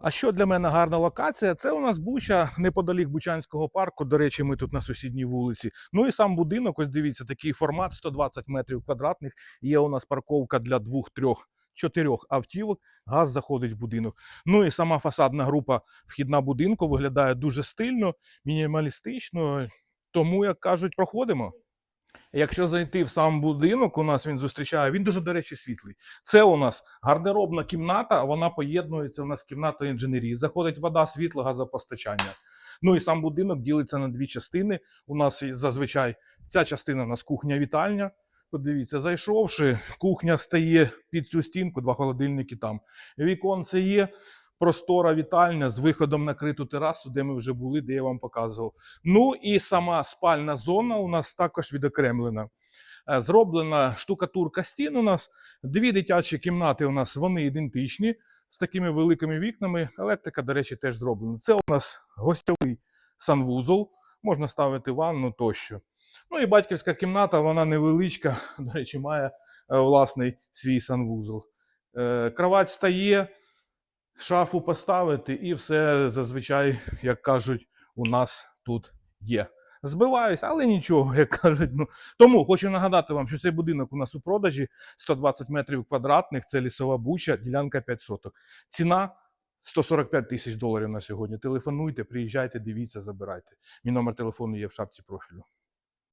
А що для мене гарна локація? Це у нас Буча неподалік Бучанського парку. До речі, ми тут на сусідній вулиці. Ну і сам будинок, ось дивіться, такий формат 120 метрів квадратних. Є у нас парковка для двох, трьох, чотирьох автівок. Газ заходить в будинок. Ну і сама фасадна група вхідна будинку виглядає дуже стильно, мінімалістично. Тому, як кажуть, проходимо. Якщо зайти в сам будинок, у нас він зустрічає, він дуже, до речі, світлий. Це у нас гардеробна кімната, вона поєднується у нас з кімнатою інженерії. Заходить вода, світло, газопостачання. Ну і сам будинок ділиться на дві частини. У нас зазвичай ця частина у нас кухня-вітальня. Подивіться, зайшовши, кухня стає під цю стінку, два холодильники там. Віконце є, простора вітальня з виходом на криту терасу, де ми вже були, де я вам показував. Ну і сама спальна зона у нас також відокремлена. Е, Зроблена штукатурка стін у нас. Дві дитячі кімнати у нас вони ідентичні з такими великими вікнами. Електрика, до речі, теж зроблена. Це у нас гостьовий санвузол, можна ставити ванну тощо. Ну і батьківська кімната, вона невеличка, до речі, має е, власний свій санвузол. Е, Кровать стає, шафу поставити, і все зазвичай, як кажуть, у нас тут є. Збиваюсь, але нічого, як кажуть. Ну тому хочу нагадати вам, що цей будинок у нас у продажі 120 метрів квадратних. Це лісова буча, ділянка 5 соток. Ціна 145 тисяч доларів на сьогодні. Телефонуйте, приїжджайте, дивіться, забирайте. Мій номер телефону є в шапці профілю.